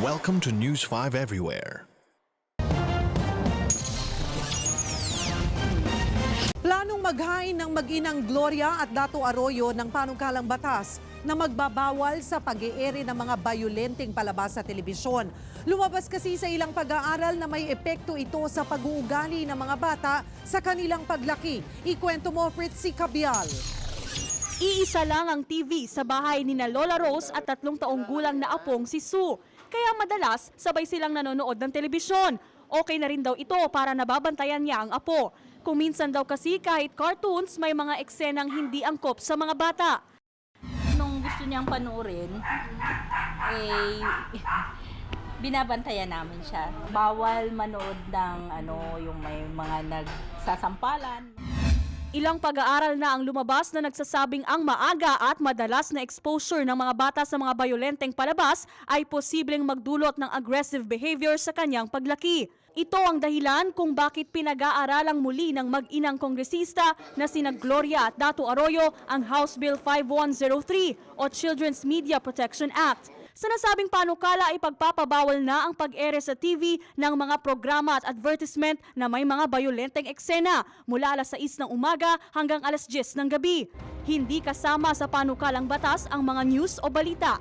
Welcome to News 5 Everywhere. Planong maghain ng mag-inang Gloria at Dato Arroyo ng panukalang batas na magbabawal sa pag-eere ng mga bayolenteng palabas sa telebisyon. Lumabas kasi sa ilang pag-aaral na may epekto ito sa pag-uugali ng mga bata sa kanilang paglaki. Ikwento mo, Fritzy Cabial. Iisa lang ang TV sa bahay ni na Lola Rose at tatlong taong gulang na apong si Sue. Kaya madalas, sabay silang nanonood ng telebisyon. Okay na rin daw ito para nababantayan niya ang apo. Kung minsan daw kasi kahit cartoons, may mga eksenang hindi angkop sa mga bata. nung gusto niyang panoorin, eh, binabantayan namin siya. Bawal manood ng ano, yung may mga nagsasampalan. Ilang pag-aaral na ang lumabas na nagsasabing ang maaga at madalas na exposure ng mga bata sa mga bayolenteng palabas ay posibleng magdulot ng aggressive behavior sa kanyang paglaki. Ito ang dahilan kung bakit pinag-aaralang muli ng mag-inang kongresista na sina Gloria at Dato Arroyo ang House Bill 5103 o Children's Media Protection Act. Sa nasabing panukala ay pagpapabawal na ang pag-ere sa TV ng mga programa at advertisement na may mga bayolenteng eksena mula alas 6 ng umaga hanggang alas 10 ng gabi. Hindi kasama sa panukalang batas ang mga news o balita.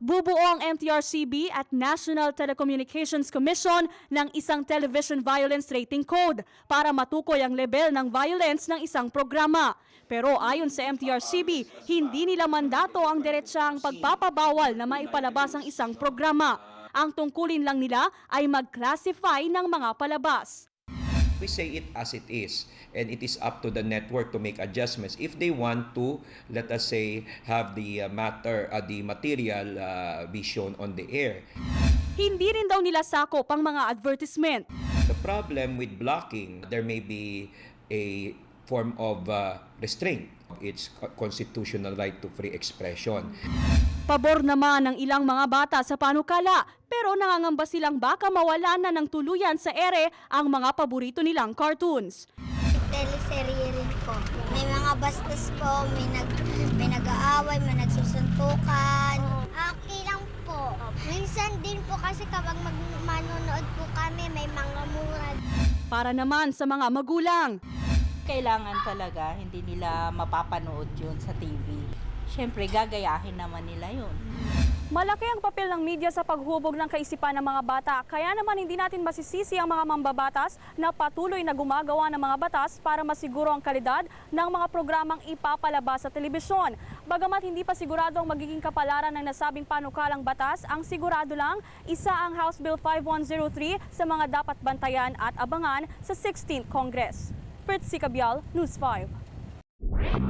Bubuo ang MTRCB at National Telecommunications Commission ng isang television violence rating code para matukoy ang level ng violence ng isang programa. Pero ayon sa MTRCB, hindi nila mandato ang diretsahang pagpapabawal na maipalabas ang isang programa. Ang tungkulin lang nila ay mag-classify ng mga palabas. We say it as it is, and it is up to the network to make adjustments if they want to, let us say, have the uh, matter, uh, the material uh, be shown on the air. Hindi rin daw nila sakop ang mga advertisement. The problem with blocking, there may be a form of uh, restraint. It's co- constitutional right to free expression. Pabor naman ng ilang mga bata sa panukala pero nangangamba silang baka mawala na ng tuluyan sa ere ang mga paborito nilang cartoons. teleserye rin po. May mga bastos po, may, nag, may nag-aaway, may nagsusuntukan. Okay lang po. Minsan din po kasi kapag mag manonood po kami, may mga murad. Para naman sa mga magulang, Kailangan talaga, hindi nila mapapanood yun sa TV. Siyempre, gagayahin naman nila yun. malaki ang papel ng media sa paghubog ng kaisipan ng mga bata. Kaya naman hindi natin masisisi ang mga mambabatas na patuloy na gumagawa ng mga batas para masiguro ang kalidad ng mga programang ipapalabas sa telebisyon. Bagamat hindi pa sigurado ang magiging kapalaran ng nasabing panukalang batas, ang sigurado lang isa ang House Bill 5103 sa mga dapat bantayan at abangan sa 16th Congress. Fritz Cabial, News 5.